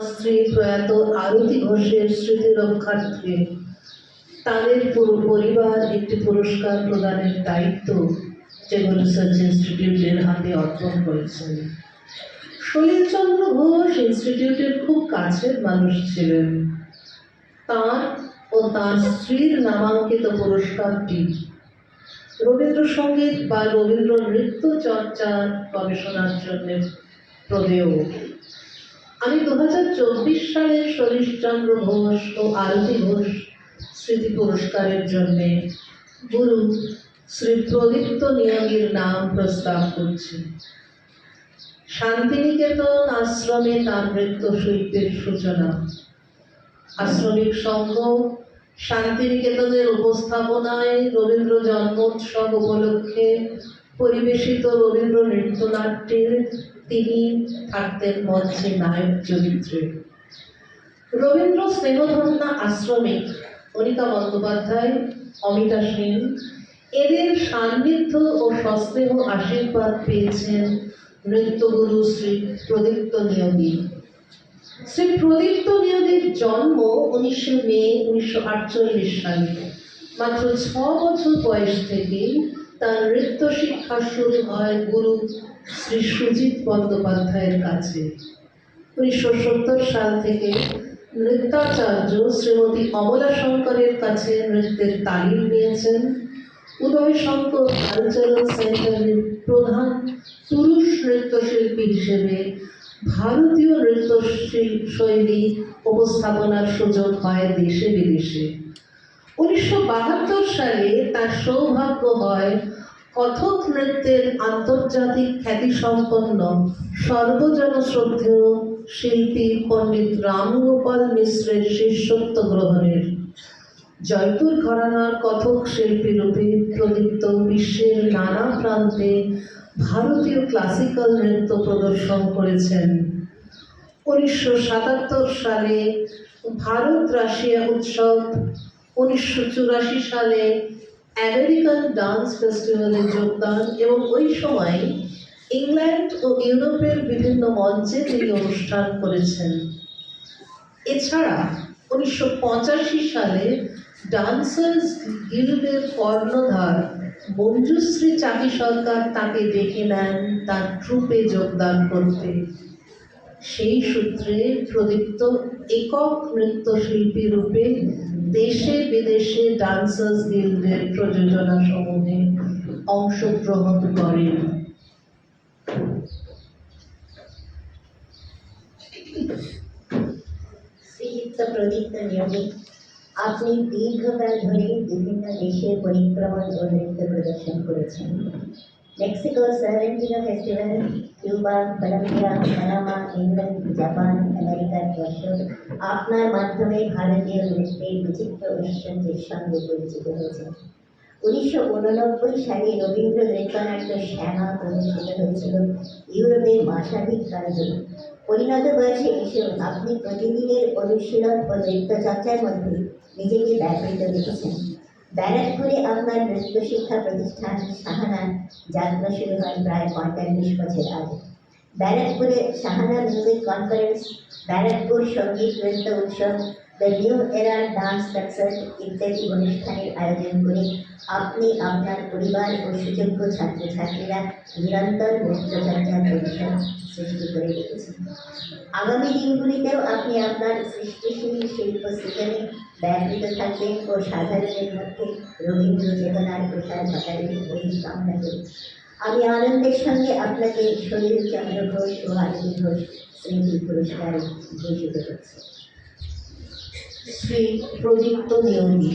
স্ত্রী প্রয়াত আরতি ঘোষের স্মৃতি রক্ষার্থে তাদের পুরো পরিবার একটি পুরস্কার প্রদানের দায়িত্ব যেগুলো রিসার্চ ইনস্টিটিউটের হাতে অর্পণ করেছেন। সলিলচন্দ্র ঘোষ ইনস্টিটিউটের খুব কাছের মানুষ ছিলেন। তার ও তার স্ত্রীর নামাঙ্কিত পুরস্কারটি রবীন্দ্রসঙ্গীত বা রবীন্দ্র নৃত্য চর্চার গবেষণার জন্য প্রদেয়। আমি দু হাজার চব্বিশ সালের সতীশচন্দ্র ঘোষ ও আরতি ঘোষ স্মৃতি পুরস্কারের জন্য গুরু শ্রী প্রদীপ্ত নিয়োগীর নাম প্রস্তাব করছি। শান্তিনিকেতন আশ্রমে তার নৃত্যশিল্পের সূচনা। আশ্রমিক সংঘ শান্তিনিকেতনের উপস্থাপনায় রবীন্দ্র জন্মোৎসব উপলক্ষে পরিবেশিত রবীন্দ্র নৃত্যনাট্যের তিনি থাকতেন মঞ্চে নায়ক চরিত্রে। রবীন্দ্র স্নেহধন্যা আশ্রমিক অনিতা বন্দ্যোপাধ্যায়, অমিতা সেন এদের সান্নিধ্য ও সস্নেহ আশীর্বাদ পেয়েছেন নৃত্যগুরু শ্রী প্রদীপ্ত নিয়োগী। শ্রী প্রদীপ্ত নিয়োগীর জন্ম উনিশে মে উনিশশো আটচল্লিশ সালে, মাত্র ছ বছর বয়স থেকে তার নৃত্য শিক্ষা শুরু হয় গুরু শ্রী সুজিত বন্দ্যোপাধ্যায়ের কাছে। উনিশশো সত্তর সাল থেকে নৃত্যাচার্য শ্রীমতী অমলা শঙ্করের কাছে নৃত্যের তালিম নিয়েছেন। উদয় শঙ্কর কালচারাল সেন্টারের প্রধান পুরুষ নৃত্যশিল্পী হিসেবে ভারতীয় নৃত্য শৈল- শৈলী উপস্থাপনার সুযোগ হয় দেশে বিদেশে। উনিশশো বাহাত্তর সালে তার সৌভাগ্য হয় কথক নৃত্যের আন্তর্জাতিক খ্যাতিসম্পন্ন সর্বজনশ্রদ্ধেয় শিল্পী পণ্ডিত রামগোপাল মিশ্রের শিষ্যত্ব গ্রহণের জয়পুর ঘরানার কথক শিল্পী রূপে প্রদীপ্ত বিশ্বের নানা প্রান্তে ভারতীয় ক্লাসিক্যাল নৃত্য প্রদর্শন করেছেন। উনিশশো সাতাত্তর সালে ভারত রাশিয়া উৎসব উনিশশো চুরাশি সালে আমেরিকান ডান্স ফেস্টিভ্যালে যোগদান এবং ওই সময় ইংল্যান্ড ও ইউরোপের বিভিন্ন মঞ্চে তিনি অনুষ্ঠান করেছেন। এছাড়া উনিশশো পঁচাশি সালে ডান্সার্স গিল্ডের কর্ণধার মঞ্জুশ্রী চাকি সরকার তাকে ডেকে নেন, তার ট্রুপে যোগদান করতে। সেই সূত্রে প্রদীপ্ত একক নৃত্যশিল্পী রূপে দেশে বিদেশে ডান্সার্স গিল্ডের প্রযোজনা সমূহে অংশগ্রহণ করেন। প্রদীপ্ত নিয়োগী, আপনি দীর্ঘকাল ধরে বিভিন্ন দেশে পরিক্রমণ ও নৃত্য প্রদর্শন করেছেন। Mexico Cervantino festival Cuba Colombia Panama England Japan আমেরিকার দর্শক আপনার মাধ্যমে ভারতীয় নৃত্যের বিচিত্র ঐশ্বর্যের সঙ্গে পরিচিত হয়েছেন উনিশশো উননব্বই সালে রবীন্দ্র নৃত্যনাট্য শ্যামা প্রদর্শিত হয়েছিল ইউরোপের মাসাধিক কাল পরিণত বয়সে এসেও আপনি প্রতিদিনের অনুশীলন ও নৃত্য চর্চার মধ্যে নিজেকে ব্যাপৃত রেখেছেন ব্যারাকপুরে আপনার নৃত্য শিক্ষা প্রতিষ্ঠান সাহানা যাত্রা শুরু হয় প্রায় পঁয়তাল্লিশ বছর আগে। ব্যারাকপুরে সাহানা মিউজিক কনফারেন্স ব্যারাকপুর সংগীত নৃত্য উৎসব the new era dance concert ইত্যাদি অনুষ্ঠানের আয়োজন করে আপনি, আপনার পরিবার ও সুযোগ্য ছাত্রছাত্রীরা নিরন্তর নৃত্যচর্চা পরিসর সৃষ্টি করে আগামী দিনগুলিতেও আপনি আপনার সৃষ্টিশীল শিল্প সৃজনে ব্যাপৃত থাকবেন ও সাধারণের মধ্যে রবীন্দ্র চেতনার প্রসার ঘটাবেন এই কামনা করি। আমি আনন্দের সঙ্গে আপনাকে শরীর চন্দ্র ঘোষ ও আরতি ঘোষ স্মৃতি পুরস্কার ঘোষিত করছি। শ্রী প্রদীপ্ত নিয়োগী